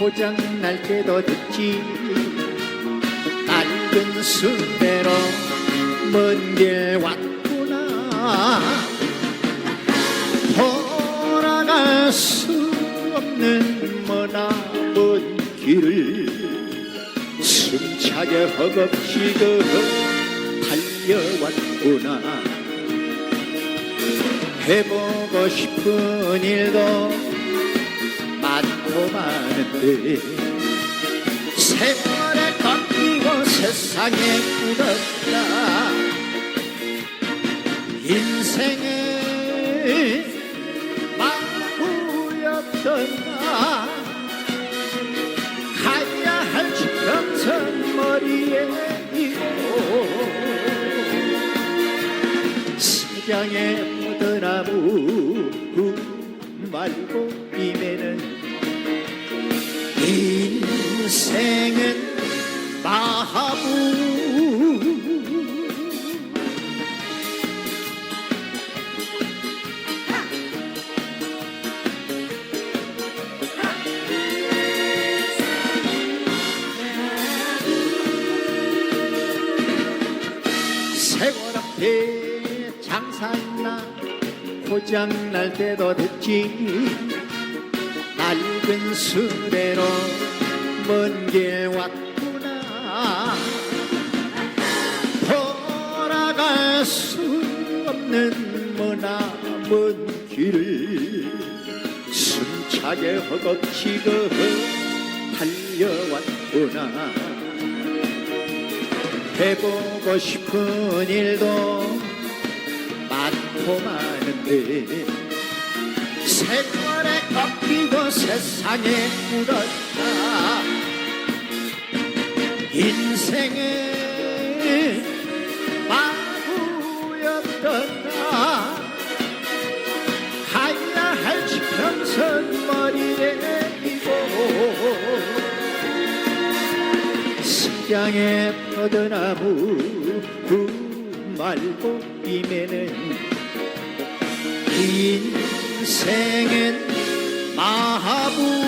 고장 날 때도 듣지. 낡은 수대로 먼 길 왔구나. 돌아갈 수 없는 머나먼 길을 숨차게 허겁지겁 달려왔구나. 해보고 싶은 일도 많고 많은데 세월에 꺾이고 세상에 묻었다. 인생의 마구였던가 가야 할 지평선 머리에 있고 시장에 포도나무 말고 임에는 세월 앞에 장사나? 고장 날 때도 듣지. 낡은 수레로 먼 길 왔구나. 돌아갈 수 없는 머나 먼 길을 숨차게 허겁지겁 달려왔구나 해보고 싶은 일도 많고 많은데 세월에 꺾이고 세상에 묻었다. 인생의 시장에 포도나무 말고 임에는 인생은 마하부